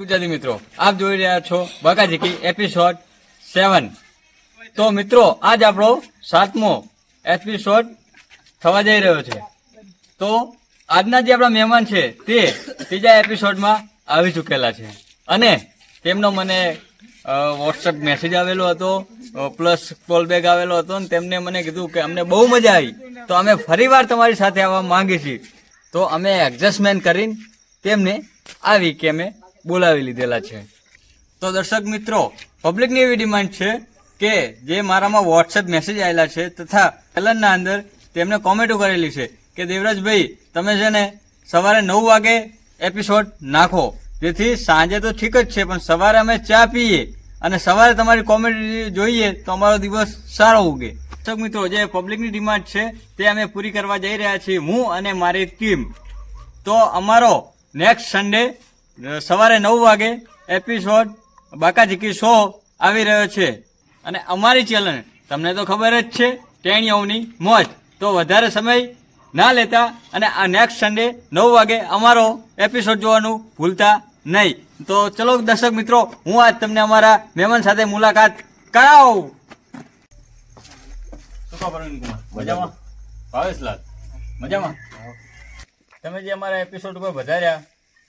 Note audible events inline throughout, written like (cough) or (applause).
ગુજરાતી મિત્રો, આપ જોઈ રહ્યા છો બકાજીકી એપિસોડ સેવન તો મિત્રો, આજ આપણો સાતમો એપિસોડ થવા જઈ રહ્યો છે. તો આજના જે આપણા મહેમાન છે, તે ત્રીજા એપિસોડમાં આવી ચૂકેલા છે. અને તેમનો મને વોટ્સઅપ મેસેજ આવેલો હતો પ્લસ કોલ બેક આવેલો હતો અને તેમને મને કીધું કે અમને બહુ મજા આવી. તો અમે ફરીવાર તમારી સાથે આવવા માંગીએ છીએ. તો અમે એડજસ્ટમેન્ટ કરીને તેમને આ વીકે અમે બોલાવી લીધેલા છે. તો દર્શક મિત્રો, પબ્લિકની એવી ડિમાન્ડ છે કે જે મારામાં વોટ્સએપ મેસેજ આવેલા છે તથા કલરના અંદર તેમણે કોમેન્ટો કરેલી છે કે દેવરાજભાઈ, તમે છે ને સવારે નવ વાગે એપિસોડ નાખો. જેથી સાંજે તો ઠીક જ છે, પણ સવારે અમે ચા પીએ અને સવારે તમારી કોમેડી જોઈએ તો અમારો દિવસ સારો ઉગે. દર્શક મિત્રો, જે પબ્લિકની ડિમાન્ડ છે તે અમે પૂરી કરવા જઈ રહ્યા છીએ હું અને મારી ટીમ તો અમારો નેક્સ્ટ સન્ડે સવારે નવ વાગે એપિસોડ બાકાજીકી શો આવી રહ્યો છે. અને અમારી ચેનલ તમને તો ખબર જ છે ટેણીઓની મોજ. તો વધારે સમય ના લેતા અને આ નેક્સ્ટ સન્ડે નવ વાગે અમારો એપિસોડ જોવાનું ભૂલતા નહીં. તો ચલો દર્શક મિત્રો હું આજ તમને અમારા મહેમાન સાથે મુલાકાત કરાવું? મજામાં? ભાવેશલાલ? મજામાં? તમે જે અમારા એપિસોડ ઉપર વધાર્યા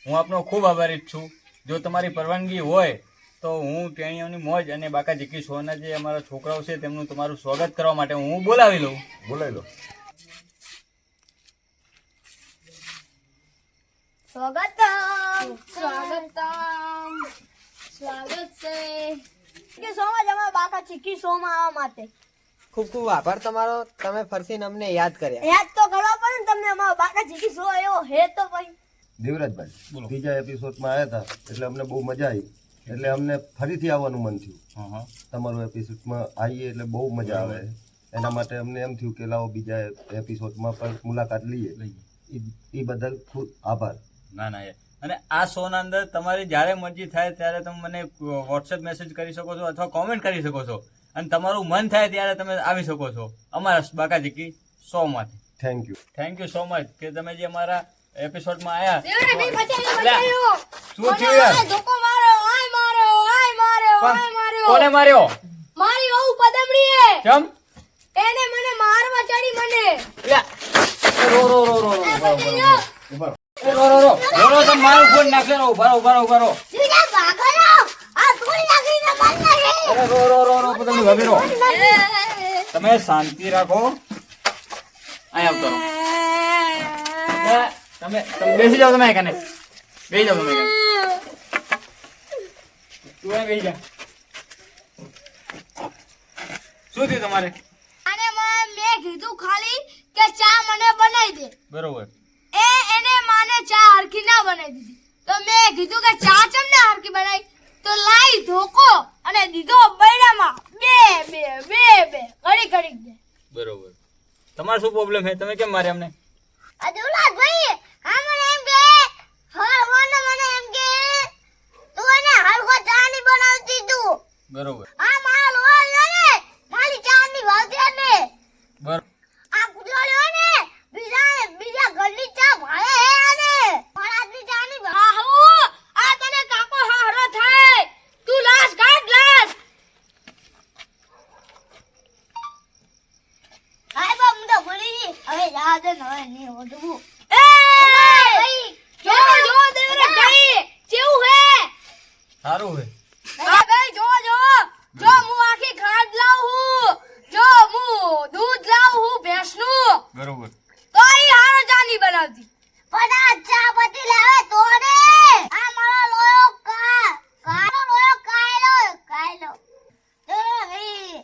હું આપનો ખૂબ આભારી છું. જો તમારી પરવાનગી હોય તો હું ટેણીઓની મોજ અને બાકા જીકી શોના જે અમારા છોકરાઓ છે તેમનું તમારું સ્વાગત કરવા માટે હું બોલાવી લઉં. બોલાવી લો. સ્વાગતમ. સ્વાગતમ. સ્વાગત છે. કે સોમાં જમા બાકા ચીકી સોમાં આવવા માટે. ખૂબ ખૂબ આભાર તમારો. તમે ફરસીને અમને યાદ કર્યા. યાદ તો કરવા પડે ને તમને અમારો બાકા ચીકી સો એવો હે તો ભાઈ. દેવરાજભાઈ બીજા એપિસોડમાં આવ્યા હતા એટલે અમને બહુ મજા આવી એટલે અમને ફરીથી આવવાનું મન થયું. તમારો એપિસોડમાં આવીએ એટલે બહુ મજા આવે. એના માટે અમને એમ થયું કે લાવો બીજા એપિસોડમાં પણ મુલાકાત લઈએ. એ બદલ ખૂબ આભાર. ના ના અને આ શોના અંદર તમારી જ્યારે મરજી થાય ત્યારે તમે મને વોટ્સએપ મેસેજ કરી શકો છો અથવા કોમેન્ટ કરી શકો છો. અને તમારું મન થાય ત્યારે તમે આવી શકો છો અમારા બાકા જીકી શોમાંથી. Thank you thank you so much કે તમે જે અમારા એપિસોડમાં. બચાવ્યો શું થયું યાર? ધોકો માર્યો? આય માર્યો આય માર્યો આય માર્યો. કોને માર્યો? મારી વહુ પદમડીએ કેમ? એને મને મારવા ચડી મને. લે. રો રો રો રો રો રો રો રો રો. રો તો મારું ફોન નાખે રો ઊભા ઊભા ઊભા રો મારી રો રો રો રો તમે ભાભી રો. તમે શાંતિ રાખો. અહીંયા આવતો તમે તમે બેસી જાઓ તમે કને બેસી જાઓ તમે તું અહીં બેસી જા. શું થયું તમારે? અને મેં કીધું ખાલી કે ચા મને બનાવી દે. બરોબર. એ એને માને ચા હરખી ના બનાવી દીધી. તો મેં કીધું કે ચા ચમ ને હરખી બનાવી? તો લાઈ ધોકો અને દીધો બૈરામાં. બે બે બે બે. ઘડી ઘડી દે બરોબર. તમારે શું પ્રોબ્લેમ છે? તમે કેમ મારે અમને? અદુલા ભાઈ હા બરોબર. આ માલ હોય ને મારી ચા ની વાવતી ને. બરોબર આ કુતરાળ્યો ને બીજા બીજા ઘરની ચા હે આને મારાની ચા ની ભાહુ આ તને કાકો હારો થાય તું લાશ કાઢ લાશ હાય બા હું તો ભૂલી ગઈ હવે જા દે ને હવે ની ઓઢવું એ ભાઈ જો જો દેવરે ભાઈ કેવું હે સારું છે એ ભાઈ જો જો જો હું આખી ખાંડ લાવું જો હું દૂધ લાવું ભેંસનું બરોબર તો ઈ હારો ચા નહીં બનાવતી પણ આ ચા પતી લાવે તો ને આ મારો લોયો કા કાળો લોયો કાયલો કાયલો એ ઈ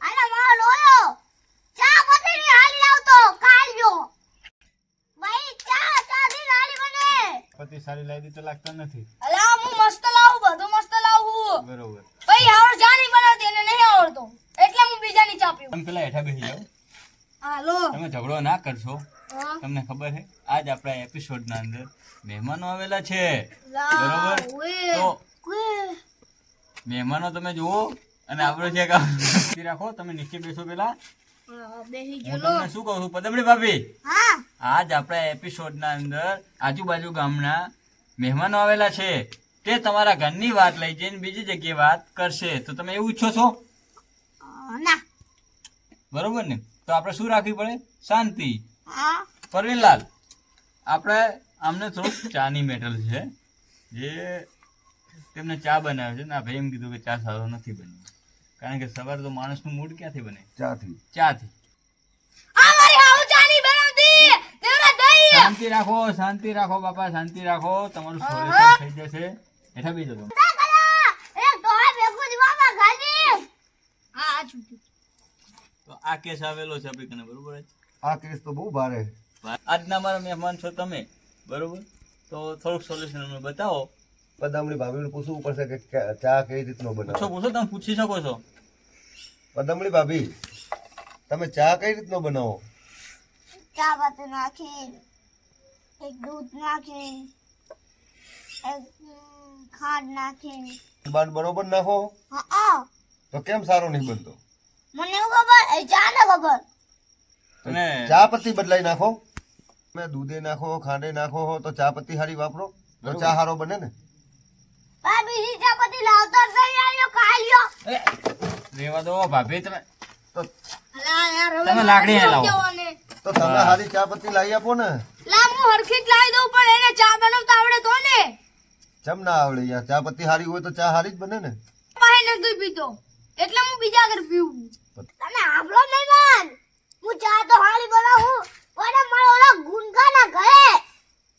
આલા મારો લોયો ચા પતી ની હાલી લાવતો કાળ્યો ભાઈ ચા ચા ની હાલી બને પતિ સારી લાગી તો લાગતા નથી અલા હું મસ્ત લાવું બધું મસ્ત લાવું બરોબર ભાઈ હારો ચા નહીં બનાવતી એને નહીં આવડતો એટલે હું બીજાની ચા પીવું તમે પેલા હેઠા બેસી જાઓ હાલો તમે ઝઘડો ના કરશો હા તમને ખબર છે આજ આપણા એપિસોડના અંદર મહેમાનો આવેલા છે. બરોબર? તો મહેમાનો તમે જુઓ અને આપણો છે રાખો તમે નીચે બેસો પેલા. હું તમને શું કહું છું પદમડી ભાભી? આજ આપણા એપિસોડના અંદર આજુબાજુ ગામના મહેમાનો આવેલા છે. તે તમારા ઘરની વાત લઈ જઈને બીજી જગ્યાએ વાત કરશે. તો તમે એવું ઈચ્છો છો? ના. બરોબર ને? તો આપણે શું રાખવી પડે? શાંતિ. હા. પરવીનલાલ. આપણે આમને થોડુંક ચાની મેટલ છે જે તેમને ચા બનાવે છે. ને ભાઈ એમ કીધું કે ચા સારો નથી બન્યો. કારણ કે સવારે તો માણસનું મૂડ ક્યાંથી બને? ચાથી. ચાથી. આ મારી હાઉ ચાની બનાવતી! તેરા દઈ શાંતિ રાખો શાંતિ રાખો બાપા શાંતિ રાખો. તમારું સોલ્યુશન થઈ જશે. હેઠા બીજો તમે. તો આ કેસ આવેલો છે આપણે કને બરોબર આ કેસ તો બહુ ભારે. આજના મારા મહેમાન છો તમે બરોબર? તો થોડુંક સોલ્યુશન અમને બતાવો. પદામણી ભાભીને પૂછવું પડશે કે ચા કઈ રીતનો બનાવો? બનાવો પૂછો તમે પૂછી શકો છો. પદામણી ભાભી તમે ચા કઈ રીતનો બનાવો? ચા પત્તી નાખી એક દૂધ નાખી એક ખાંડ નાખી બાદ બરોબર નાખો? હા આ તો કેમ સારો નહીં બનતો? મને એવું ખબર એ ચા ને ખબર. અને ચા પત્તી બદલાઈ નાખો. તમે દૂધે નાખો ખાંડે નાખો તો ચા પત્તી હારી વાપરો. તો ચા હારો બને ને. બા બીજી ચા પત્તી લાવતો નહીં આવ્યો કાલ્યો રેવા દો ભાભી તમે. તો અલા યાર હવે તમે લાકડી લાવો. તો તમે હારી ચા પત્તી લાવી આપો ને. લા હું હરખી જ લાવી દઉં પણ એને ચા બનાવતા આવડે તો ને. ચમ ના આવડે યાર ચા પત્તી હારી હોય તો ચા હારી જ બને ને. પાસે નથી પીતો. એટલે હું બીજા ઘર પીવું. તમે આવડો નહીં માન હું ચા તો હારી બનાવું. પણ મારો ઓલો ગુંગાના ઘરે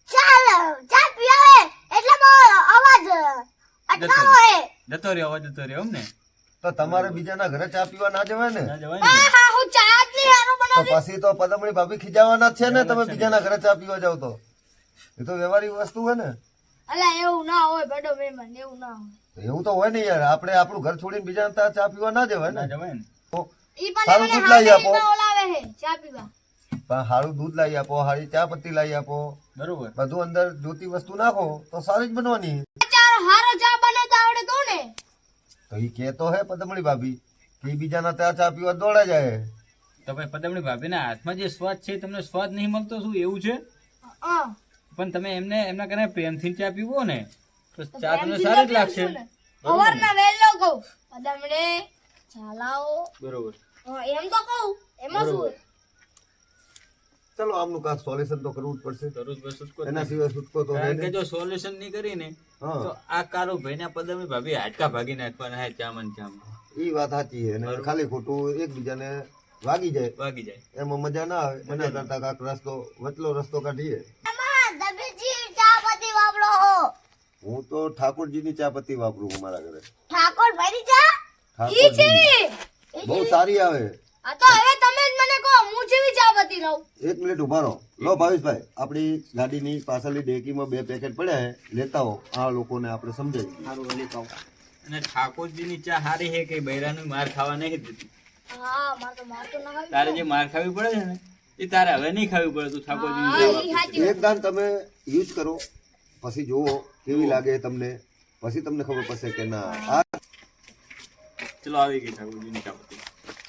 ચાલ ચા પીવે એટલે મારો અવાજ અટકાવો. હે જતો રહ્યો અવાજ જતો રહ્યો એમ ને? તો તમારે બીજાના ઘરે ચા પીવા ના જવાય ને? ના જવાય હા હા હું ચા જ નહીં આનો બનાવી પછી તો પદમણી ભાભી ખીજાવાના છે ને તમે બીજાના ઘરે ચા પીવા જાવ તો. એ તો વ્યવહારિક વસ્તુ હોય ને. અલા એવું ના હોય બડો મહેમાન એવું ના હોય. એવું તો હોય ને યાર આપણે આપણું ઘર છોડીને બીજા ત્યાં ચા પીવા ના જવાય ના. ને જવાય ને. ઈ પણ સારું મને દૂધ લાવી આપો. ચા પીવા. પણ હારું દૂધ લાવી આપો હારી ચા પત્તી લાવી આપો. બરોબર. બધું અંદર જોતી વસ્તુ નાખો તો સારી જ બનવાની. હારો ચા બનાવતા આવડે તો ને તો એ કેતો હે પદમણી ભાભી કે બીજાના ત્યાં ચા પીવા દોડા જાય. તો ભાઈ પદમણી ભાભીના હાથમાં જે સ્વાદ છે એ તમને સ્વાદ નહીં મળતો શું? એવું છે? પણ તમે એમને એમના કને પ્રેમથી ચા પીવો ને તો ચા તમને સારી જ લાગશે. સવારના વહેલો કહું. બરોબર. એમ તો કહું એમાં શું? ચલો આમનું કાંક સોલ્યુશન તો કરવું જ પડશે. એના સિવાય સુટકો તો કારણ કે નહીં. જો સોલ્યુશન નહીં કરીને હા. તો આ કારો ભાઈને પદમે ભાભી હાડકા ભાગી નાખવાના હે ચામન ચામ ઈ વાત સાચી છે અને ખાલી ખોટું એકબીજાને વાગી જાય. વાગી જાય. એમાં મજા ના આવે. એના કરતા કાંક રસ્તો વચલો રસ્તો કાઢીએ. હો. હું તો ઠાકોરજીની ચા પત્તી વાપરું છું મારા ઘરે. ઠાકોર ભાઈની ચા? ઠાકોરજી બહુ સારી આવે. આ તો મને કહો હું જેવી ચા પત્તી લઉં એક મિનિટ ઊભા રહો. લો ભાવેશભાઈ આપણી ગાડીની પાછળની ડેકીમાં બે પેકેટ પડ્યા છે. લેતા હો આ લોકોને આપણે સમજાવી અને ઠાકોરજીની ચા હારી હે કે બૈરાનું માર ખાવા નહીં દીધી હા મારે તો માર તો ના હોય તારે જે માર ખાવી પડે છે ને એ તારે હવે નહીં ખાવી પડે તું હા, એક દાન તમે યુઝ કરો પછી જુઓ કેવી લાગે તમને. પછી તમને ખબર પડશે કે ના ચલો આવી ગઈ ઠાકોરજીની ચા પત્તી.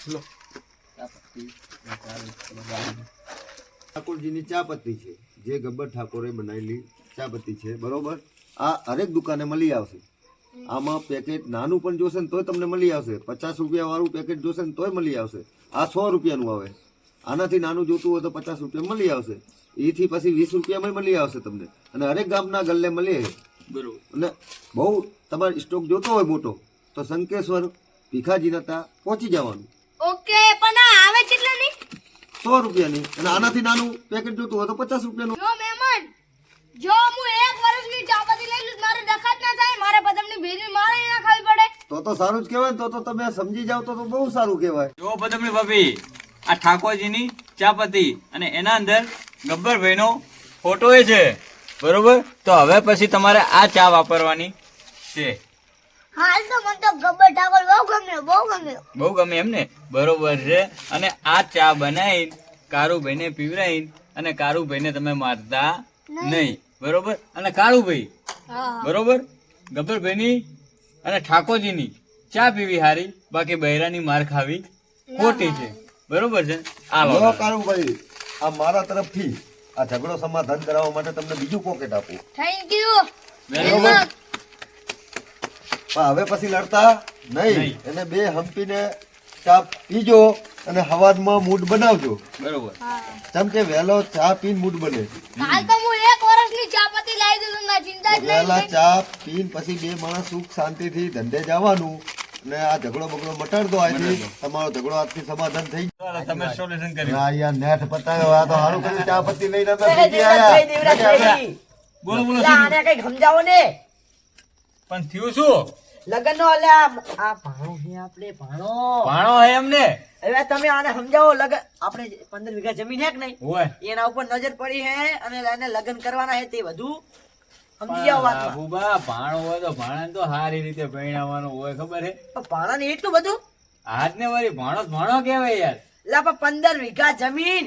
ચલો. ઠાકોરજીની ચા પત્તી છે. જે ગબ્બર ઠાકોરે બનાવેલી ચા પત્તી છે. બરોબર? આ હરેક દુકાને મળી આવશે. આમાં પેકેટ નાનું પણ જોશે ને તોય તમને મળી આવશે. પચાસ રૂપિયા વાળું પેકેટ જોશે ને તોય મળી આવશે. આ સો રૂપિયાનું આવે. આનાથી નાનું જોતું હોય તો પચાસ રૂપિયા મળી આવશે. એથી પછી વીસ રૂપિયામાં મળી આવશે તમને. અને હરેક ગામના ગલ્લે મળી બરોબર. અને બહુ તમારે સ્ટોક જોતો હોય મોટો તો શંકેશ્વર ભીખાજીના ત્યાં પહોંચી જવાનું. ઓકે પણ આ આવે કેટલાની સો રૂપિયાની અને આનાથી નાનું પેકેટ જોતું હોય તો પચાસ રૂપિયાનું. જો મહેમાન જો હું એક વર્ષની ચા પત્તી લઈ લઉં મારે ડખાત ના થાય મારે પદમની ભેરી મારે ના ખાવી પડે. તો તો સારું જ કહેવાય તો તો તમે સમજી જાવ તો તો બહુ સારું કહેવાય. જો પદમણી ભાભી આ ઠાકોરજીની ચાપતી અને એના અંદર ગબ્બરભાઈનો ફોટો એ છે. બરોબર? તો હવે પછી તમારે આ ચા વાપરવાની છે. હાલ તો મને તો ગબ્બર ઠાકોર બહુ ગમ્યો બહુ ગમ્યો. બહુ ગમે એમ ને? બરોબર છે. અને આ ચા બનાવી કારુભાઈને પીવરાઈ અને કારુભાઈને તમે મારતા નહીં. બરોબર? અને કારુભાઈ હા. બરોબર? ગબ્બરભાઈની અને ઠાકોરજીની ચા પીવી હારી બાકી બૈરાની માર ખાવી ખોટી છે. બરોબર છે? આ કારુભાઈ આ મારા તરફથી આ ઝઘડો સમાધાન કરાવવા માટે તમને બીજું પોકેટ આપું. થેન્ક યુ બરોબર? પણ હવે પછી લડતા નહીં. નહીં. એને બે હંપીને ચા પીજો અને હવાજમાં મૂડ બનાવજો. બરોબર. કેમ કે વહેલો ચા પીને મૂડ બને. કાલ તો હું એક વર્ષની ચા પત્તી લાવી દીધું ના ચિંતા જ વહેલા ચા પીને પછી બે માણસ સુખ શાંતિથી ધંધે જવાનું ને આ ઝઘડો બગડો મટાડતો આજથી તમારો ઝઘડો આજથી સમાધાન થઈ ગયો. તમે સોલ્યુશન કર્યું. ના યાર નેટ પતાવ્યો આ તો સારું કર્યું ચા પત્તી લઈને અમે ભેગી આયા. બોલો બોલો આને કંઈક સમજાવો ને? પણ થયું શું? લગન નો અલે આ ભાણો હે આપણે ભાણો. ભાણો હે એમને? હવે તમે આને સમજાવો લગન આપણે જે પંદર વીઘા જમીન હે કે નહીં? હોય. એના ઉપર નજર પડી હે અને એને લગન કરવાના હે તે બધું. સમજી વાતમાં. બાબુબા ભાણો હોય તો ભાણા તો સારી રીતે પરણાવવાનું હોય ખબર હે? પણ ભાણા ને એટલું બધું? હાથ ને વળી ભાણો ભાણો કહેવાય યાર. લા પણ પંદર વીઘા જમીન.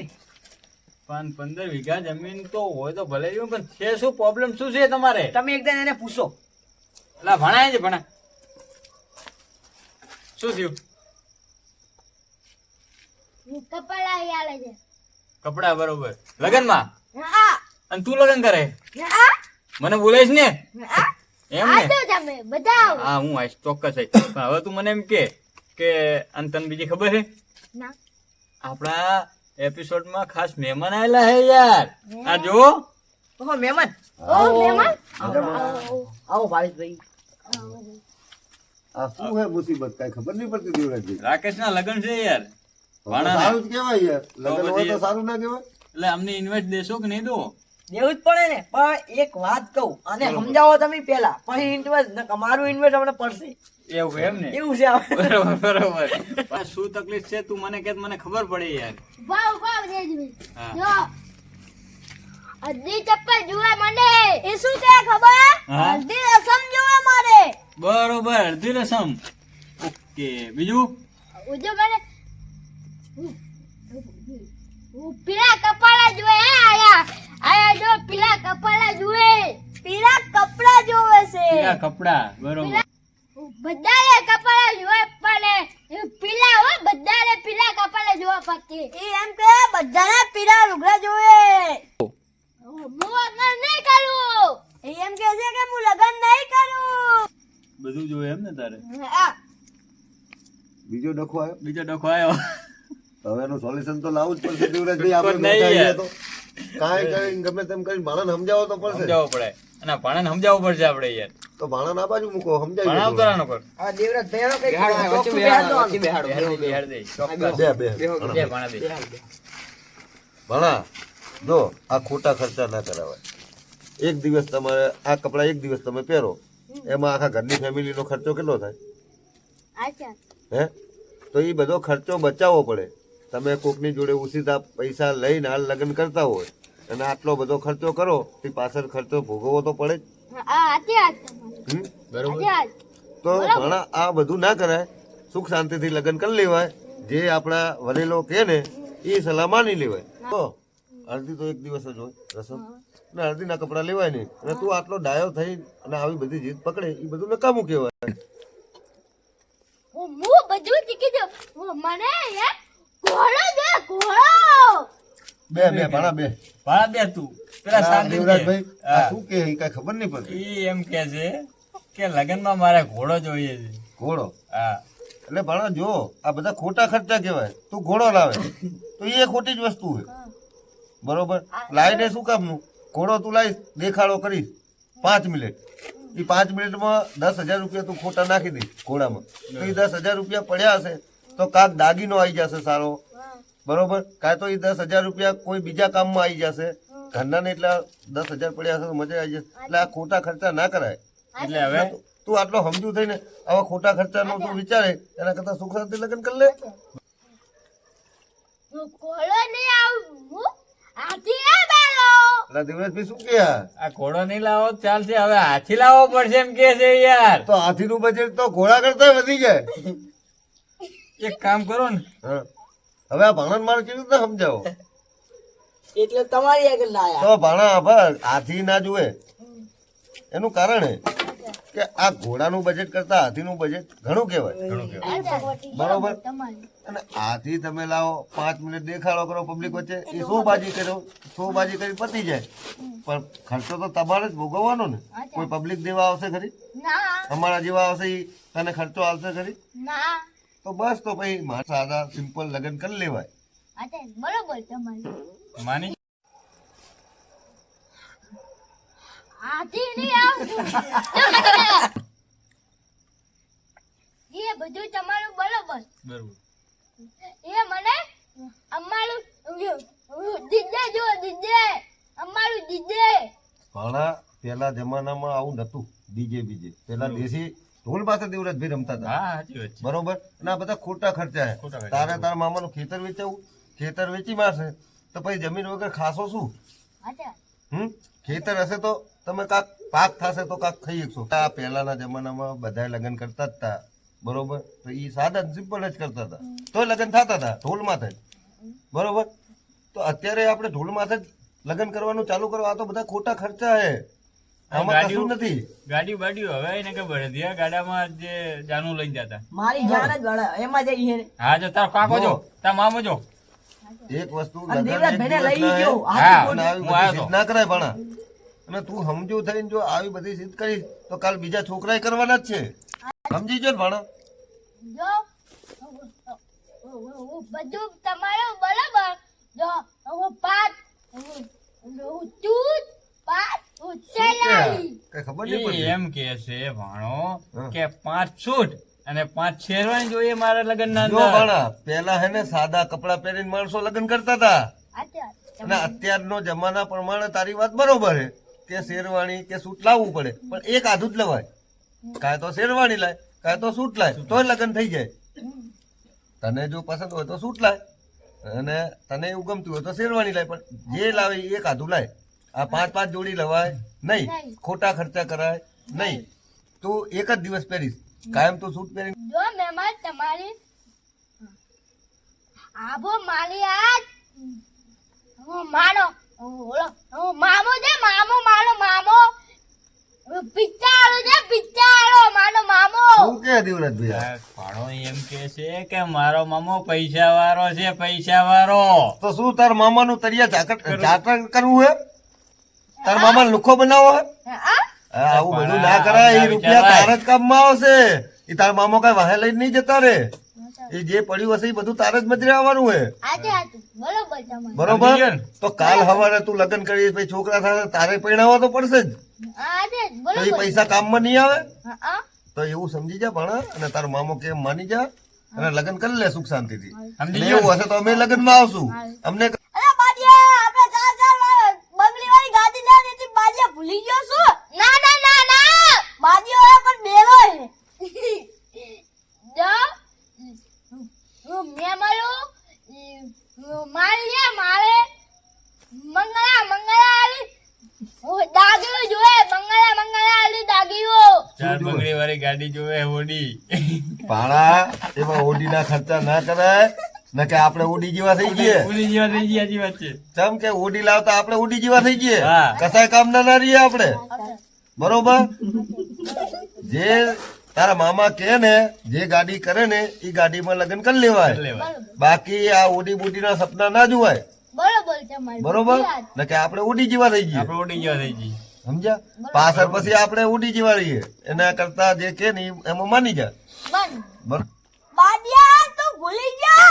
પણ પંદર વીઘા જમીન તો હોય તો ભલે પણ છે શું પ્રોબ્લેમ શું છે તમારે? તમે એકદમ એને પૂછો. લા ભણાય છે ભણા શું થયું? કપડા યાલે છે. કપડા બરોબર. લગનમાં? હા. અને તું લગન કરે? હા. મને બોલાઈશ ને? હા. એમ ને? તમે બધા હા હું આવીશ ચોક્કસ પણ હવે તું મને એમ કે કે અને તને બીજી ખબર છે? ના. આપણા એપિસોડમાં ખાસ મહેમાન આવેલા હે યાર. આ જો ઓહો મહેમાન. ઓહો મહેમાન. આવો ભાવેશભાઈ. આ શું હે મુસીબત? કઈ ખબર નહીં પડતી દેવરાજજી. રાકેશ ના લગ્ન છે યાર. સારું જ કહેવાય યાર. લગ્ન હોય તો સારું ના કેવાય એટલે અમને ઇન્વાઇટ દેશો કે નહીં દો દેવું જ પડે ને. પણ એક વાત કહું અને સમજાવો તમે પેલા પછી ઇન્વેસ્ટ અમારું ઇન્વેસ્ટ અમને પડશે. એવું એમ ને? એવું છે બરોબર બરોબર. શું તકલીફ છે તું મને કે મને ખબર પડે યાર. વાવ વાવ દેજો હા. જો અડધી ચપ્પલ જુએ મને એ શું છે ખબર? હલ્દી રસમ જુએ મારે બરોબર હલ્દી રસમ. ઓકે બીજું? ઉજો મને હું પીળા કપડા જુએ હે આયા? આયા જો પીળા કપડા જુએ પીળા કપડા જોવે છે. પીળા કપડા બરોબર. બધાને કપડા જોવા પડે એ પીળા હો બધાને પીળા કપડા જોવા પડે એ એમ કે બધાને પીળા લુગડા જોવે હું લગન નહીં કરું એ એમ કે છે કે હું લગન નહીં કરું બધું જોયું એમ ને તારે આ, બીજો ડખો આવ્યો બીજો ડખો આવ્યો. હવે એનું સોલ્યુશન તો લાવવું જ પડશે. દેવરાજભાઈ આપણે નહીં તો. કાંઈ કરીને ગમે તેમ કરીને ભાણાને સમજાવો તો પડશે. સમજાવવો પડે. અને ભાણાને સમજાવવું પડશે આપણે યાર. તો ભાણાને આ બાજુ મૂકો સમજાવી ભાણા દો. પર. આ કંઈક બેહાડો, ચોખ્ખું વચ્ચે બેહાડો. વચ્ચે બેહાડો. બેહાડ દે, ચોક્કસ. બે બે બે ભાણા. ભાણા દે. ભાણા જો આ ખોટા ખર્ચા ના કરાવાય. એક દિવસ તમારે આ કપડા એક દિવસ તમે પહેરો. એમાં આખા ઘરની ફેમિલીનો ખર્ચો કેટલો થાય? હે? તો એ બધો ખર્ચો બચાવવો પડે. તમે કોકની જોડે ઉસીતા પૈસા લઈને હાલ લગ્ન કરતા હોય અને આટલો બધો ખર્ચો કરો તે પાછળ ખર્ચો ભોગવવો તો પડે જ? બરોબર. તો ઘણા આ બધું ના કરાય. સુખ શાંતિથી લગ્ન કરી લેવાય. જે આપણા વડીલો કહે ને એ સલાહ માની લેવાય. તો અડધી તો એક દિવસ જ હોય રસમ અને અડધીના કપડાં લેવાય નહીં. અને તું આટલો ડાયો થઈ અને આવી બધી જીત પકડે એ બધું નકામું કહેવાય. હું બધું શીખી દઉં મને યાર ઘોડો દે ઘોડો! બે બે ભાણા બે. ભાણા બે તું. પેલા આ શાંતિ હા. શું કે કઈ ખબર નહીં પડતી. એ એમ કે છે કે લગનમાં મારે ઘોડો જોઈએ છે. ઘોડો? હા. એટલે ભાણા જો આ બધા ખોટા ખર્ચા કહેવાય. તું ઘોડો લાવે. તો એ ખોટી જ વસ્તુ છે. બરોબર? લાવીને શું કામનું? ઘોડો તું લાવીશ દેખાડો કરીશ. પાંચ મિનિટ. એ પાંચ મિનિટમાં દસ હજાર રૂપિયા તું ખોટા નાખી દઈશ ઘોડામાં. તો એ દસ હજાર રૂપિયા પડ્યા હશે તો કાંક દાગીનો આવી જશે સારો. બરોબર? કાં તો એ દસ હજાર રૂપિયા કોઈ બીજા કામમાં આવી જશે. ઘરના ને એટલા દસ હજાર પડ્યા હશે તો મજા આવી જશે. એટલે આ ખોટા ખર્ચા ના કરાય. એટલે હવે? તું આટલો સમજુ થઈને આવા ખોટા ખર્ચાનો તું વિચારે એના કરતા સુખ સાથે લગ્ન કરી લે. એટલે દેવરાજભાઈ શું કે આ? ઘોડો નહીં લાવો તો ચાલશે. હવે હાથી લાવવો પડશે એમ કે છે યાર. તો હાથીનું બજેટ તો ઘોડા કરતા વધી જાય. એક કામ કરો ને. હા. હવે આ ભાણન મારે કેવી રીતે સમજાવો? એટલે તમારી આગળ ના તો ભાણા આભાર હાથી ના જુએ. એનું કારણ હે કે આ ઘોડાનું બજેટ કરતા હાથીનું બજેટ ઘણું કહેવાય. બરોબર? અને આથી તમે લાવો પાંચ મિનિટ દેખાડો કરો પબ્લિક વચ્ચે એ સો બાજી કર્યો સો બાજી કરી પતી જાય. પણ ખર્ચો તો તમારે જ ભોગવવાનો ને. કોઈ પબ્લિક દેવા આવશે ખરી? અમારા જેવા આવશે એ તને ખર્ચો આવશે ખરી? તો બસ તો ભાઈ મારા સાદા સિમ્પલ લગ્ન કરી લેવાય. બરોબર તમારી. માની નહીં એ બધું તમારું બરોબર. બરોબર. એ મને અમારું દીદે જો દીદે. અમારું દીદે. પણ પેલા જમાનામાં આવું નતું ડીજે બીજે. પેલા દેશી ઢોલ પાસે દેવરાજભાઈ રમતા હતા. બરોબર? અને આ બધા ખોટા ખર્ચા છે. ખોટા ખર્ચા. તારે તારા મામાનું ખેતર વેચાવું ખેતર વેચી મારશે તો પછી જમીન વગર ખાશો શું? હમ? ખેતર હશે તો તમે કાક પાક થશે તો કાક ખાઈ શકશો. આ પહેલાના જમાનામાં બધા લગ્ન કરતા જ હતા બરોબર? તો એ સાદા સિમ્પલ જ કરતા હતા. તો લગ્ન થતા હતા ઢોલ જ. બરોબર? તો અત્યારે આપણે ઢોલ માથે જ લગ્ન કરવાનું ચાલુ કરો. આ તો બધા ખોટા ખર્ચા છે આમાં ગાડીઓ- કશું નથી. ગાડી બાડીઓ હવે એને કે બળદિયા ગાડામાં જે જાનું લઈને જતા. મારી જાન જ વાળા એમાં જઈએ ને હા જો તારો કાકો જો જો. તાર મામો જો. એક વસ્તુ ના કરાય ભણા અને તું સમજુ થઈને જો આવી બધી જીદ કરીશ તો કાલ બીજા છોકરાએ કરવાના જ છે. સમજી જો ભણો? જો બધું તમારું બરાબર. જો હું પાત હું તું પાત ખબર નહીં એમ કે છે ભાણો કે પાંચ છૂટ અને પાંચ શેરવાની જોઈએ મારા લગ્ન ના જો ભણા પેલા હે ને સાદા કપડા પહેરીને માણસો લગ્ન કરતા હતા. અને અત્યારનો જમાના પ્રમાણે તારી વાત બરોબર છે. કે શેરવાણી કે સૂટ લાવવું પડે. પણ એક આધું જ લવાય. કાંઈ તો શેરવાણી લાય કાંઈ તો સૂટ લાય તોય લગ્ન થઈ જાય. તને જો પસંદ હોય તો સૂટ લાય. અને તને એવું ગમતું હોય તો શેરવાણી લાય પણ જે લાવે એ એક લાય. આ પાંચ પાંચ જોડી લવાય નહીં. ખોટા ખર્ચા કરાય નહીં. તું એક જ દિવસ પહેરીશ. કાયમ તું સૂટ પહેરી જો મહેમાન તમારી આબો મારી આજ. હું માનો ઓલો હું મામો છે મામો મારો મામો. છે મારો મામો. શું કે એમ કે છે કે મારો મામો પૈસા વાળો છે પૈસા વાળો તો શું તાર મામાનું તરિયા ઝાકટ જાતર કરવું? હે? તાર મામા લુખો બનાવો હે? આવું બધું ના કરાય એ રૂપિયા તારે જ કામમાં આવશે. એ તારા મામો કઈ વાહે લઈને નહીં જતા રે. એ જે પડ્યું હશે એ બધું તારે જ મજરે આવવાનું હે. બરોબર? તો કાલ સવારે તું લગ્ન કરીશ પછી છોકરા સાથે તારે પરણાવવા તો પડશે જ. તો એ પૈસા કામમાં નહીં આવે? તો એવું સમજી જા પણ અને તારો મામો કે માની જા અને લગ્ન કરી લે સુખ શાંતિથી. થી એવું હશે તો અમે લગ્નમાં આવશું. અમને અરે બાજીયા આપણે ચાર ચાર વાર બંગલી વાળી ગાડી લેવાની હતી બાજીયા ભૂલી ગયો શું ના ના ના ના બાજીયો હે પણ બેરો હે જો મેં મારું મારી છે મારે મંગળા મંગળા આલી દાગીઓ જોએ મંગળા મંગળા આલી દાગીઓ ચાર બંગડી વાળી ગાડી જોવે હોડી પાણા એમાં ઓડીના ખર્ચા ના કરાય ન કે આપણે ઉડી જેવા થઈ ગયે. ઉડી જેવા થઈ ગયા વાત છે ચમ કે ઉડી લાવતા આપણે ઉડી જેવા થઈ ગયે. કસાય કામ ના ના રહીએ આપણે. બરોબર? જે તારા મામા કે ને જે ગાડી કરે ને એ ગાડીમાં લગ્ન કરી લેવાય. બાકી આ ઉડી બુડી ના સપના ના જોવાય. બરોબર બરોબર? ન કે આપણે ઉડી જેવા થઈ ગયે. આપણે ઉડી જેવા થઈ ગઈ સમજ્યા? પાછળ પછી આપણે ઉડી જેવા એના કરતા જે કે ને એમાં માની જા. બરોબર? બાદિયા તું ભૂલી જા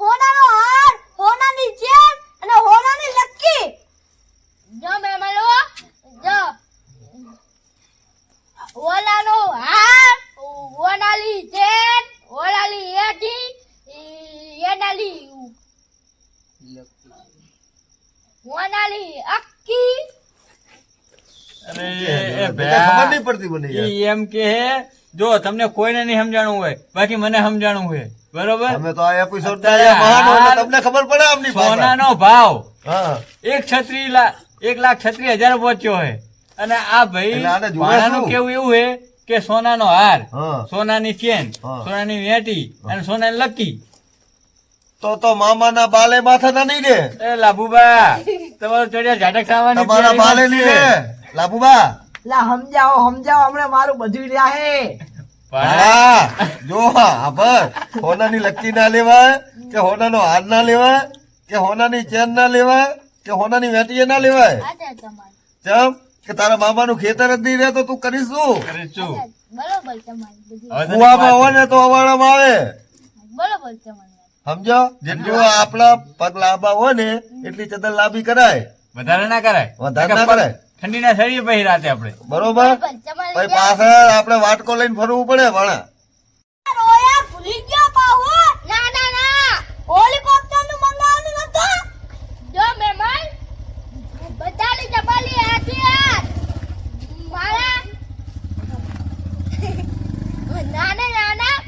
હોનાનો હાર હોનાની ચેન અને હોનાની લક્કી જો મે malo જો. ઓલાનો હાર ઓનાલી ચેન એટી એનાલી ઓનાલી અક્કી. અરે એ એ બધા ખબર નહીં પડતી મને એમ કે જો તમને કોઈને નહીં સમજાણું હોય બાકી મને સમજાણું હોય. બરોબર? અમે તો આ એપિસોડ મહાન હોય એટલે તમને ખબર પડે આમની સોનાનો ભાવ. એક છત્રી લાખ એક લાખ છત્રી હજાર પહોંચ્યો હોય. અને આ ભાઈ શું? કેવું એવું હે કે સોનાનો હાર સોનાની ચેન સોનાની વેટી અને સોનાની લકી. તો તો મામાના બાલે માથાના નહીં રે એ લાભુબા તમારો ચડિયા ઝાટક ખાવાની તમારા બાલે નહીં રે લાભુબા લા સમજાવો સમજાવો હમણાં મારું બધું રહ્યા હે. હા જો આભર હોનાની લક્કી ના લેવાય કે હોનાનો હાર ના લેવાય કે હોનાની ચેન ના લેવાય કે હોનાની વેટીએ ના લેવાય. ચમ કે તારા મામાનું ખેતર જ નહીં રહે તો તું કરીશ શું? કરીશું. બરોબર તમારી બધી. હવે તને કુવામાં હોય ને તો અવાડામાં આવે. બરોબર તમારી સમજો? જેટલું આપણા પગ લાંબા હોય ને એટલી ચદર લાંબી કરાય. વધારે ના કરાય. વધારે ના કરાય. ઠંડીના શરીર પછી રાતે આપણે. બરોબર? પછી પાછળ આપણે વાટકો લઈને ફરવું પડે ભણા નાના ભૂલી ગયો પાહુ ના ના ના હેલિકોપ્ટરનું મંગાવવાનું નતું જો મહેમાન બધાની ચપાલી હાથી હાથ મારા નાના નાના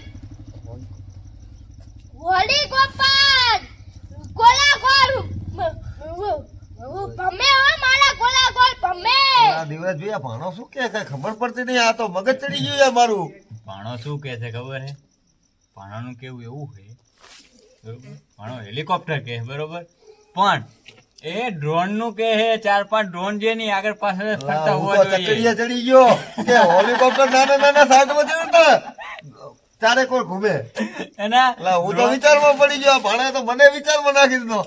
હેલિકોપ્ટર ગોલા ગોળ ભમે હો મારા ગોલા ગોળ ભમે દિવસભાઈ આ ભાણો શું કે કઈ ખબર પડતી નહીં આ તો મગજ ચડી ગયું યાર મારું. ભાણો શું કે છે ખબર હે? ભાણાનું કેવું એવું છે બરોબર? ભાણો હેલિકોપ્ટર કે બરોબર? પણ એ ડ્રોનનું કે હે ચાર પાંચ ડ્રોન જે ની આગળ પાછળ ફરતા હોવા તો જોઈએ. ચડી ગયો. કે હેલિકોપ્ટર નાના નાના જયું ને ચારે કોણ ઘૂમે? એના હું તો વિચારમાં પડી ગયો ભાણે તો મને વિચારમાં નાખી દીધો.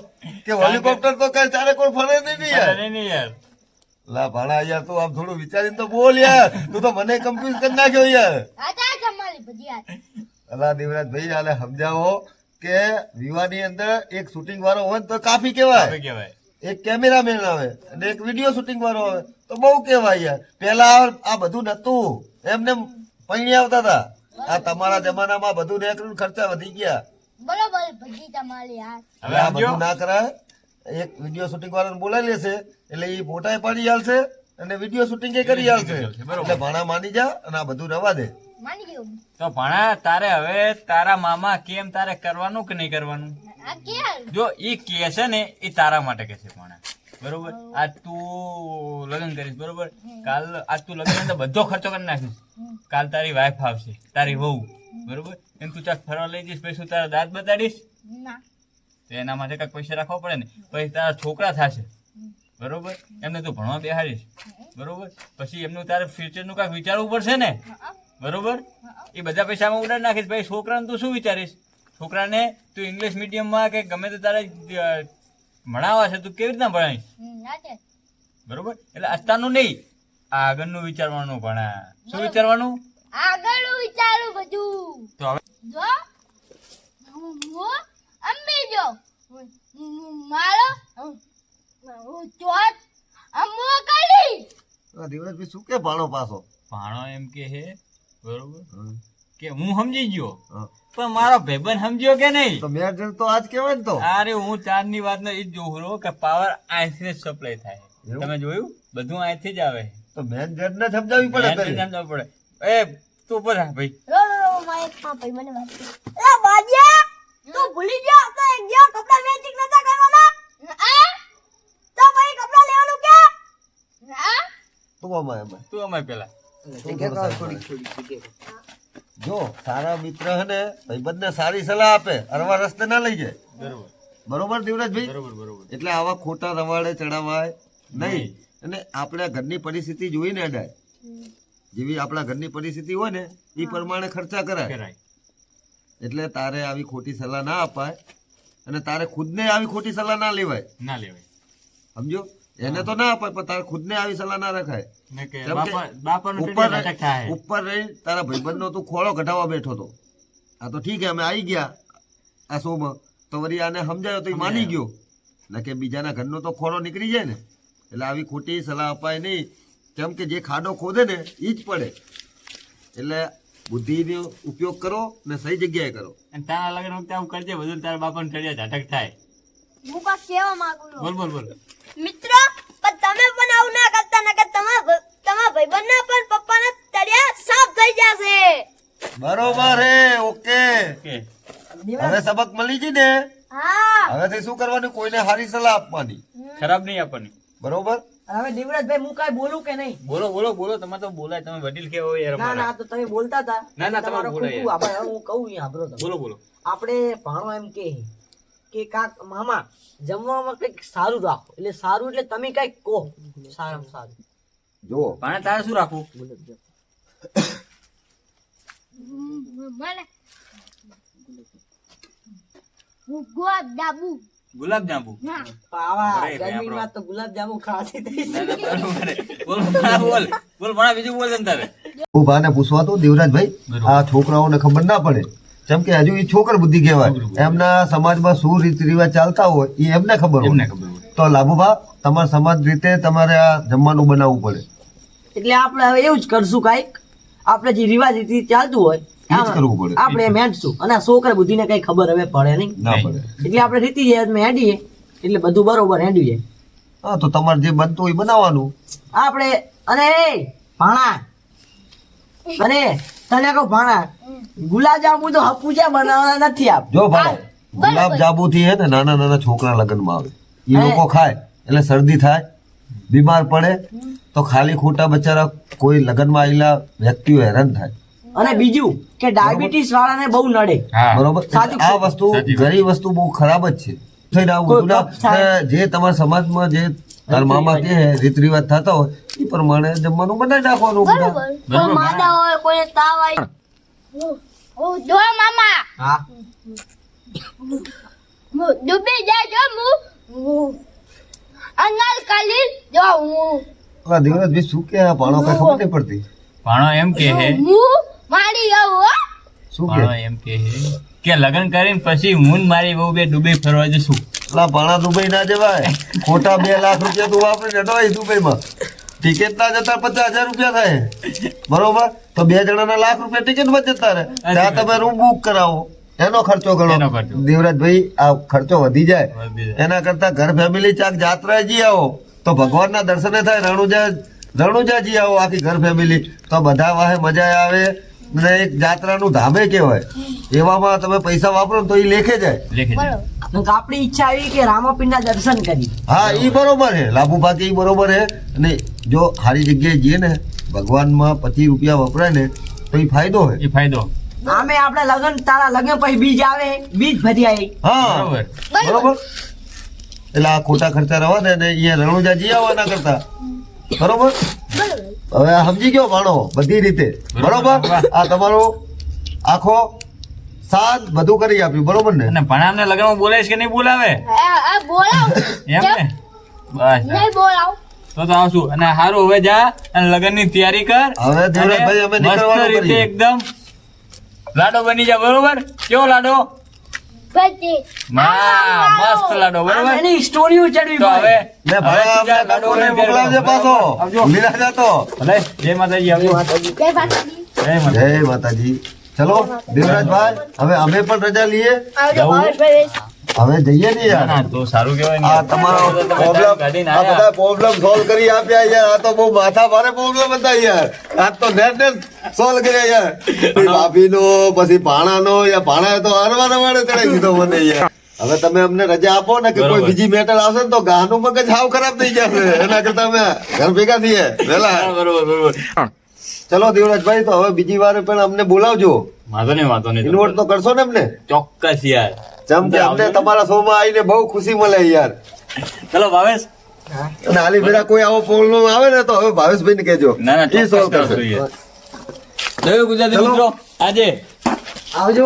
કે હેલિકોપ્ટર તો કઈ ચારે કોઈ ફરે નહીં યાર. નહીં યાર. લા ભાણા યાર તું આમ થોડું વિચારીને તો બોલ યાર. તું તો મને કન્ફ્યુઝ કરી નાખ્યો યાર. અલા દેવરાજ ભાઈ આને સમજાવો કે વિવાહની અંદર એક શૂટિંગ વાળો હોય તો કાફી કેવાય કેવાય એક કેમેરામેન આવે અને એક વીડિયો શૂટિંગ વાળો આવે. તો બહુ કેવાય યાર. પેલા આ બધું નતું. એમને પૈણી આવતા હતા. આ તમારા જમાનામાં બધું નેકરું ખર્ચા વધી ગયા. બરોબર ભજી તમારી યાર હવે આ બધું ના કરાય. એક વીડિયો શૂટિંગ વાળાને બોલાવી લેશે એટલે એ ફોટા પાડી આલશે અને વીડિયો શૂટિંગ એ કરી આલશે. એટલે ભાણા માની જા અને આ બધું રવા દે. તો ભાણા તારે હવે તારા મામા કેમ તારે કરવાનું કે નહીં કરવાનું? જો એ કે છે ને એ તારા માટે કે છે ભણા. બરોબર? આજ તું લગ્ન કરીશ બરોબર? કાલ આજ તું લગ્ન તો બધો ખર્ચો કરી નાખીશ. કાલ તારી વાઈફ આવશે તારી વહુ. બરોબર? એમ તું ચાક ફરવા લઈ જઈશ પછી તારા દાંત બતાડીશ? ના. તો એના માટે કાંઈક પૈસા રાખવા પડે ને પછી તારા છોકરા થશે. બરોબર? એમને તું ભણવા બેહાડીશ. બરોબર? પછી એમનું તારે ફ્યુચરનું કાંઈક વિચારવું પડશે ને? બરોબર? એ બધા પૈસામાં ઉડાડી નાખીશ. ભાઈ છોકરાને તું શું વિચારીશ? છોકરાને તું ઇંગ્લિશ મીડિયમમાં કે ગમે તે તારે ભણાવવા છે તું કેવી રીતના ભણાવીશ? બરોબર? એટલે અત્યારનું નહીં આગળનું વિચારવાનું ભણા. શું વિચારવાનું? આગળ વિચારું બધું. તો હવે જો હું હું અંબી જો. હું- હું- મારો ચોથ કરી આ દિવસભાઈ શું કે ભાણો પાછો? ભાણો એમ કે હે બરોબર? કે હું સમજી ગયો. પણ મારો ભાઈબંધ સમજ્યો કે નહીં? તો મેં તો આજ કેવાય ને તો. અરે હું ચારની વાત ને એ જોહરો કે પાવર આઈથી જ સપ્લાય થાય. તમે જોયું? બધું આઈથી જ આવે. તો મેન જજ ને સમજાવવી પડે. સમજાવવું પડે. એ તું પર ભાઈ. રો રો રો માં ભાઈ મને વાત એ બાજિયા! તું ભૂલી ગયો તો એક દિવસ કપડા મેચિંગ નતા કરવાના? તો ભાઈ કપડા લેવાનું કે? તું અમાય અમાય તું અમાય પેલા. જો તારા મિત્ર હે ને ભાઈબંધને સારી સલાહ આપે અરવા રસ્તે ના લઈ જાય. બરોબર. બરોબર દેવરાજભાઈ બરોબર બરોબર. એટલે આવા ખોટા રવાડે ચડાવાય નહીં. અને આપણે ઘરની પરિસ્થિતિ જોઈને અડાય. જેવી આપણા ઘરની પરિસ્થિતિ હોય ને એ પ્રમાણે ખર્ચા કરાય. એટલે તારે આવી ખોટી સલાહ ના અપાય અને તારે ખુદને આવી ખોટી સલાહ ના લેવાય. ના લેવાય. સમજો? એને તો ના અપાય પણ તારે ખુદને આવી સલાહ ના રખાય. ઉપર રહી તારા ભાઈબંધનો તું ખોળો કઢાવવા બેઠો તો આ તો ઠીક હે અમે આવી ગયા આ શોમાં. તો વળી આને સમજાયો તો એ માની ગયો. ના કે બીજાના ઘરનો તો ખોળો નીકળી જાય ને. એટલે આવી ખોટી સલાહ અપાય નહીં. કેમ કે જે ખાડો ખોદે ને એ જ પડે. એટલે બુદ્ધિનો ઉપયોગ કરો ને સહી જગ્યાએ કરો. અને તારા લગ્ન વખતે આવું કરજે બધું તારા બાપાને ચડિયા ઝાટક થાય. હું કા કેવા માંગુ છું? બોલ બોલ બોલ. મિત્રો પણ તમે પણ આવું ના કરતા નકર તમારા તમારા ભાઈબંધના પણ પપ્પાના તળિયા સાફ થઈ જશે. બરોબર હે ઓકે. હવે સબક મળી ગઈ ને? હા. હવેથી શું કરવાનું? કોઈને સારી સલાહ આપવાની. ખરાબ નહીં આપવાની. બરોબર? હવે દેવરાજભાઈ હું કાંઈ બોલું કે નહીં? બોલો બોલો બોલો. તમે તો બોલાય. તમે વડીલ કેવો યાર ના ના તો તમે બોલતા હતા. ના, ના, તમારો બોલાય યાર. હું કહું અહીંયા તમે. બોલો બોલો. આપણે ભાણો એમ કે કે કાક મામા જમવામાં કંઈક સારું રાખો. એટલે સારું એટલે તમે કંઈક કહો. સારામાં સારું. જો ભાણા તારે શું રાખવું? મને ગુલાબ જાંબુ ગુલાબ જાંબુ હા પાવા અરે, તો ગુલાબ જાંબુ ખાવાથી થઈ ના, ના, બરોબર. બોલ બોલ. બોલ ભાણા બીજું બોલ તારે. હું ભાને પૂછવા તો દેવરાજભાઈ આ છોકરાઓને ખબર ના પડે. જેમ કે હજુ એ છોકર બુદ્ધિ કહેવાય. એમના સમાજમાં શું રીત રિવાજ ચાલતા હોય એ એમને ખબર હોય. ખબર હોય. તો લાભુભા તમારા સમાજ રીતે તમારે આ જમવાનું બનાવવું પડે. એટલે આપણે હવે એવું જ કરશું કાંઈક. આપણે જે રિવાજ રીતિ ચાલતું હોય એ જ કરવું પડે. આપણે એમ હેડશું. અને આ છોકરા બુદ્ધિને કઈ ખબર હવે પડે નહીં. એટલે આપણે રીતિ હેડીએ એટલે બધું બરોબર હેડીએ. હા તો તમારે જે બનતું હોય બનાવવાનું. આપણે અને ભાણા અને તને કહું ભાણા ગુલાબ જાંબુ તો હપુજા બનાવવાના નથી આપ. જો ભાઈ ગુલાબ જાંબુ થી હે ને નાના નાના છોકરા લગ્નમાં આવે. એ લોકો ખાય એટલે શરદી થાય બીમાર પડે તો ખાલી ખોટા બચારા કોઈ લગ્નમાં આવેલા વ્યક્તિઓ હેરાન થાય. અને બીજું કે ડાયાબિટીસ વાળાને બહુ નડે. બરોબર? આ વસ્તુ ઘણી વસ્તુ બહુ ખરાબ જ છે. થઈને આવું જે તમારા સમાજમાં જે તાર મામા કે રીત રિવાજ થતા હોય એ પ્રમાણે જમવાનું બનાવી નાખવાનું બરોબર. કોઈ માદા હોય કોઈ તાવ આવે જો મામા. હા. ડૂબી જાય જો હું. અનાલ કાલી જો હું. ઓલા દેવરાજભાઈ શું કે આ પાણો કઈ ખબર નહીં પડતી? ભાણો એમ કે હે? હું મારી આવો શું કે? એમ કે હે? કે લગ્ન કરીને પછી હું મારી બહુ બે દુબઈ ફરવા જશું. ઓલા પાણા દુબઈ ના જવાય. ખોટા બે લાખ રૂપિયા તું વાપરીને અટવાય દુબઈમાં. ટિકિટ ના જતા પચાસ હજાર રૂપિયા થાય. બરોબર? તો બે જણાના લાખ રૂપિયા ટિકિટમાં જતા રહે. ત્યાં તમે રૂમ બુક કરાવો. એનો ખર્ચો એનો ગણો. દેવરાજભાઈ આ ખર્ચો વધી જાય. એના કરતા ઘર ફેમિલી ચાક જાત્રા જઈ આવો. તો ભગવાનના દર્શને થાય રણુજા રણુજાજી આવો આખી ઘર ફેમિલી તો બધા વાહે મજા આવે. ને એક જાત્રાનું ધામે કહેવાય. એવામાં તમે પૈસા વાપરો તો એ લેખે જાય. આપણી ઈચ્છા આવી કે રામાપીરના દર્શન કરી હા એ બરોબર છે લાભુ પાકે ઈ બરોબર છે અને જો સારી જગ્યાએ જઈએ ને ભગવાનમાં પચીસ રૂપિયા વપરાય ને તો એ ફાયદો હોય એ ફાયદો. આમે આપણે લગન તારા લગન પછી બીજ આવે બીજ ભરી આવી હા બરોબર. બરોબર? એટલે આ ખોટા ખર્ચા રવા ને અહીંયા રણુજા જઈ આવવાના કરતા. બરોબર? હવે સમજી ગયો ભાણો બધી રીતે. બરોબર. આ તમારો આખો સાત બધું કરી આપ્યું બરોબર ને? અને ભણામને લગ્નમાં બોલાવીશ કે નહીં બોલાવે? એમ ને? બસ. બોલાવ. તો તો આવશું અને હારું હવે જા અને લગ્નની તૈયારી કર. હવે દેવરાજભાઈ અમે નીકળવાનું કરીએ. એકદમ લાડો બની જા બરોબર? કેવો લાડો? પછી માં મસ્ત લાડો બરોબર? એની સ્ટોરીઓ ચડવી તો હવે પડે ભાઈ લાડો મોકલાવજે પાછો. જાતો ભલે જય માતાજી આવજો. જય માતાજી. જય માતાજી. જય માતાજી. ચલો દેવરાજભાઈ હવે અમે પણ રજા લઈએ. આવજો જવું? હવે જઈએ ને યાર. ના, તો સારું કહેવાય આ તમારો પ્રોબ્લેમ આ બધા પ્રોબ્લેમ સોલ્વ કરી આપ્યા યાર. આ તો બહુ માથા ભારે પ્રોબ્લેમ હતા યાર. આ તો નેટ નેટ સોલ્વ કર્યા યાર. ભાભીનો પછી ભાણાનો યાર ભાણા તો હરવા રવાડે ચડાઈ દીધો મને યાર. હવે તમે અમને રજા આપો ને કે કોઈ બીજી મેટર આવશે ને તો ગાનું મગજ હાવ ખરાબ થઈ જશે. એના કરતા અમે ઘર ભેગા થઈએ. વેલા. બરોબર બરોબર. ચલો દેવરાજભાઈ તો હવે બીજી વાર પણ અમને બોલાવજો. વાંધો નહીં વાંધો નહીં. ઇન્વર્ટ તો કરશો ને અમને? ચોક્કસ યાર. જેમ કે અમને તમારા શો માં આવીને બહુ ખુશી મળે યાર. ચલો ભાવેશ. અને ભેરા કોઈ આવો પ્રોબ્લેમ આવે ને તો હવે ભાવેશભાઈ ને કહેજો. ના ના એ સોલ્વ કરશે. જોયું ગુજરાતી મિત્રો આજે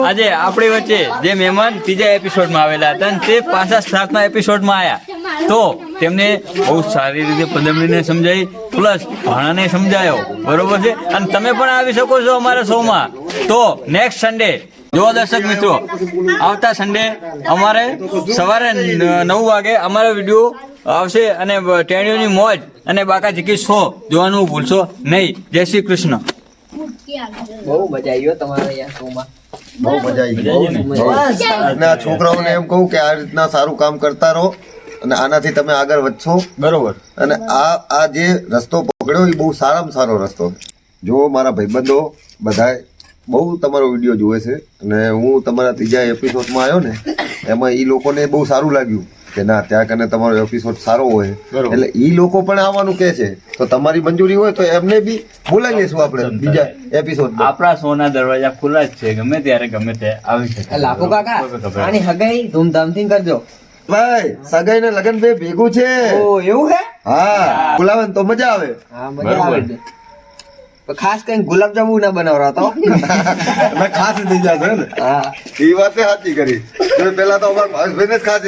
આજે આપણી વચ્ચે જે મહેમાન ત્રીજા એપિસોડમાં આવેલા હતા અને તે પાછા સાતમા એપિસોડમાં આવ્યા તો તેમને બહુ સારી રીતે પદમણીને સમજાવી પ્લસ ભાણાને સમજાયો. બરોબર છે? અને તમે પણ આવી શકો છો અમારા શોમાં. તો નેક્સ્ટ સન્ડે જો દર્શક મિત્રો આવતા સન્ડે અમારે સવારે નવ વાગે અમારો વીડિયો આવશે અને ટેણીઓની મોજ અને બાકા ચીકી શો જોવાનું ભૂલશો નહીં. જય શ્રી કૃષ્ણ. બહુ મજા આવી હો તમારા અહીંયા શોમાં બહુ મજા આવી અને આ છોકરાઓને એમ કહું કે આ રીતના સારું કામ કરતા રહો અને આનાથી તમે આગળ વધશો. બરોબર. અને આ આ જે રસ્તો પકડ્યો એ બહુ સારામાં સારો રસ્તો છે. જો મારા ભાઈબંધો બધાય બહુ તમારો વીડિયો જોવે છે. અને હું તમારા ત્રીજા એપિસોડમાં આવ્યો ને એમાં એ લોકોને બહુ સારું લાગ્યું કે ના ત્યાં કને તમારો એપિસોડ સારો હોય. એટલે એ લોકો પણ આવવાનું કે છે. તો તમારી મંજૂરી હોય તો એમને બી બોલાવી લેશું આપણે બીજા એપિસોડ આપણા સોના દરવાજા ખુલ્લા જ છે. ગમે ત્યારે ગમે તે આવી શકે. લાખો કાકા આની હગાઈ ધૂમધામથી કરજો. ભાઈ સગાઈ ને લગન બે ભેગું છે. ઓ એવું હે? હા બોલાવે ને તો મજા આવે. હા મજા આવે. ખાસ કઈ ગુલાબજાંબુ ના બનાવરા તો. (laughs) અમે ખાસ થઈ જશે ને? હા. એ વાત સાચી કરી. પેલા તો અમારા ભાઈ ને ખાસ